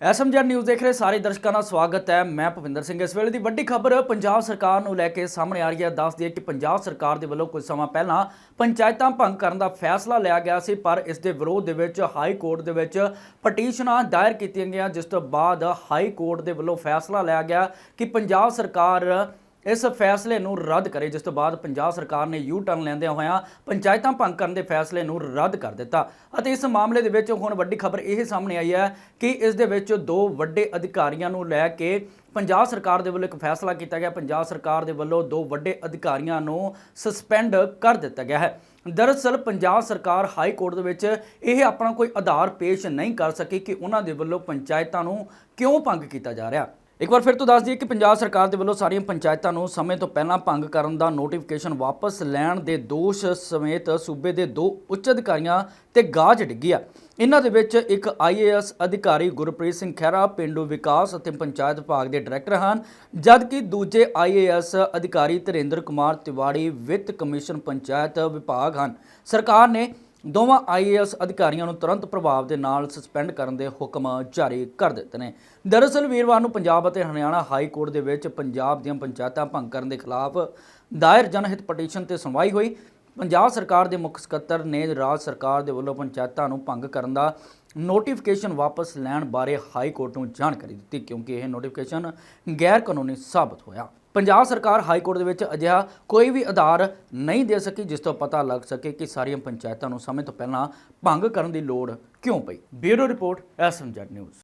SMZ news ਦੇਖ ਰਹੇ ਸਾਰੇ ਦਰਸ਼ਕਾਂ ਦਾ ਸਵਾਗਤ ਹੈ। ਮੈਂ ਭਵਿੰਦਰ ਸਿੰਘ। ਇਸ ਵੇਲੇ ਦੀ ਵੱਡੀ ਖਬਰ ਪੰਜਾਬ ਸਰਕਾਰ ਨੂੰ ਲੈ ਕੇ ਸਾਹਮਣੇ ਆ ਰਹੀ ਹੈ। ਦੱਸ ਦਈਏ ਕਿ ਪੰਜਾਬ ਸਰਕਾਰ ਦੇ ਵੱਲੋਂ ਕੁਝ ਸਮਾਂ ਪਹਿਲਾਂ ਪੰਚਾਇਤਾਂ ਭੰਗ ਕਰਨ ਦਾ ਫੈਸਲਾ ਲਿਆ ਗਿਆ ਸੀ, ਪਰ ਇਸ ਦੇ ਵਿਰੋਧ ਦੇ ਵਿੱਚ ਹਾਈ ਕੋਰਟ ਦੇ ਵਿੱਚ ਪਟੀਸ਼ਨਾਂ ਦਾਇਰ ਕੀਤੀਆਂ ਗਈਆਂ, ਜਿਸ ਤੋਂ ਬਾਅਦ ਹਾਈ ਕੋਰਟ ਦੇ ਵੱਲੋਂ ਫੈਸਲਾ ਲਿਆ ਗਿਆ ਕਿ ਪੰਜਾਬ ਸਰਕਾਰ ਇਸ ਫੈਸਲੇ ਨੂੰ ਰੱਦ ਕਰੇ, ਜਿਸ ਤੋਂ ਬਾਅਦ ਪੰਜਾਬ ਸਰਕਾਰ ਨੇ ਯੂ ਟਰਨ ਲੈਂਦਿਆਂ ਹੋਇਆਂ ਪੰਚਾਇਤਾਂ ਭੰਗ ਕਰਨ ਦੇ ਫੈਸਲੇ ਨੂੰ ਰੱਦ ਕਰ ਦਿੱਤਾ। ਅਤੇ ਇਸ ਮਾਮਲੇ ਦੇ ਵਿੱਚ ਹੁਣ ਵੱਡੀ ਖਬਰ ਇਹ ਸਾਹਮਣੇ ਆਈ ਹੈ ਕਿ ਇਸ ਦੇ ਵਿੱਚ ਦੋ ਵੱਡੇ ਅਧਿਕਾਰੀਆਂ ਨੂੰ ਲੈ ਕੇ ਪੰਜਾਬ ਸਰਕਾਰ ਦੇ ਵੱਲੋਂ ਇੱਕ ਫੈਸਲਾ ਕੀਤਾ ਗਿਆ। ਪੰਜਾਬ ਸਰਕਾਰ ਦੇ ਵੱਲੋਂ ਦੋ ਵੱਡੇ ਅਧਿਕਾਰੀਆਂ ਨੂੰ ਸਸਪੈਂਡ ਕਰ ਦਿੱਤਾ ਗਿਆ ਹੈ। ਦਰਅਸਲ ਪੰਜਾਬ ਸਰਕਾਰ ਹਾਈ ਕੋਰਟ ਦੇ ਵਿੱਚ ਇਹ ਆਪਣਾ ਕੋਈ ਆਧਾਰ ਪੇਸ਼ ਨਹੀਂ ਕਰ ਸਕੀ ਕਿ ਉਹਨਾਂ ਦੇ ਵੱਲੋਂ ਪੰਚਾਇਤਾਂ ਨੂੰ ਕਿਉਂ ਭੰਗ ਕੀਤਾ ਜਾ ਰਿਹਾ। ਇੱਕ ਵਾਰ ਫਿਰ ਤੋਂ ਦੱਸ ਦਈਏ ਕਿ ਪੰਜਾਬ ਸਰਕਾਰ ਦੇ ਵੱਲੋਂ ਸਾਰੀਆਂ ਪੰਚਾਇਤਾਂ ਨੂੰ ਸਮੇਂ ਤੋਂ ਪਹਿਲਾਂ ਭੰਗ ਕਰਨ ਦਾ ਨੋਟੀਫਿਕੇਸ਼ਨ ਵਾਪਸ ਲੈਣ ਦੇ ਦੋਸ਼ ਸਮੇਤ ਸੂਬੇ ਦੇ ਦੋ ਉੱਚ ਅਧਿਕਾਰੀਆਂ ਤੇ ਗਾਜ ਡਿੱਗੀ ਆ। ਇਹਨਾਂ ਦੇ ਵਿੱਚ ਇੱਕ ਆਈਏਐਸ ਅਧਿਕਾਰੀ ਗੁਰਪ੍ਰੀਤ ਸਿੰਘ ਖਹਿਰਾ, ਪਿੰਡੂ ਵਿਕਾਸ ਅਤੇ ਪੰਚਾਇਤ ਵਿਭਾਗ ਦੇ ਡਾਇਰੈਕਟਰ ਹਨ, ਜਦਕਿ ਦੂਜੇ ਆਈਏਐਸ ਅਧਿਕਾਰੀ ਧਰਿੰਦਰ ਕੁਮਾਰ ਤਿਵਾੜੀ ਵਿੱਤ ਕਮਿਸ਼ਨ ਪੰਚਾਇਤ ਵਿਭਾਗ ਹਨ। ਸਰਕਾਰ ਨੇ ਦੋਵਾਂ ਆਈਏਐਸ ਅਧਿਕਾਰੀਆਂ ਨੂੰ ਤੁਰੰਤ ਪ੍ਰਭਾਵ ਦੇ ਨਾਲ ਸਸਪੈਂਡ ਕਰਨ ਦੇ ਹੁਕਮ ਜਾਰੀ ਕਰ ਦਿੱਤੇ ਨੇ। ਦਰਅਸਲ ਵੀਰਵਾਰ ਨੂੰ ਪੰਜਾਬ ਅਤੇ ਹਰਿਆਣਾ ਹਾਈ ਕੋਰਟ ਦੇ ਵਿੱਚ ਪੰਜਾਬ ਦੀਆਂ ਪੰਚਾਇਤਾਂ ਭੰਗ ਕਰਨ ਦੇ ਖਿਲਾਫ ਦਾਇਰ ਜਨਹਿਤ ਪਟੀਸ਼ਨ ਤੇ ਸੁਣਵਾਈ ਹੋਈ। ਪੰਜਾਬ ਸਰਕਾਰ ਦੇ ਮੁੱਖ ਸਕੱਤਰ ਨੇ ਰਾਜ ਸਰਕਾਰ ਦੇ ਵੱਲੋਂ ਪੰਚਾਇਤਾਂ ਨੂੰ ਭੰਗ ਕਰਨ ਦਾ ਨੋਟੀਫਿਕੇਸ਼ਨ ਵਾਪਸ ਲੈਣ ਬਾਰੇ ਹਾਈ ਕੋਰਟ ਨੂੰ ਜਾਣਕਾਰੀ ਦਿੱਤੀ, ਕਿਉਂਕਿ ਇਹ ਨੋਟੀਫਿਕੇਸ਼ਨ ਗੈਰ ਕਾਨੂੰਨੀ ਸਾਬਤ ਹੋਇਆ। ਪੰਜਾਬ ਸਰਕਾਰ ਹਾਈ ਕੋਰਟ ਦੇ ਵਿੱਚ ਅਜਿਹਾ ਕੋਈ ਵੀ ਆਧਾਰ ਨਹੀਂ ਦੇ ਸਕੀ, ਜਿਸ ਤੋਂ ਪਤਾ ਲੱਗ ਸਕੇ ਕਿ ਸਾਰੀਆਂ ਪੰਚਾਇਤਾਂ ਨੂੰ ਸਮੇਂ ਤੋਂ ਪਹਿਲਾਂ ਭੰਗ ਕਰਨ ਦੀ ਲੋੜ ਕਿਉਂ ਪਈ। Bureau report SMZ News.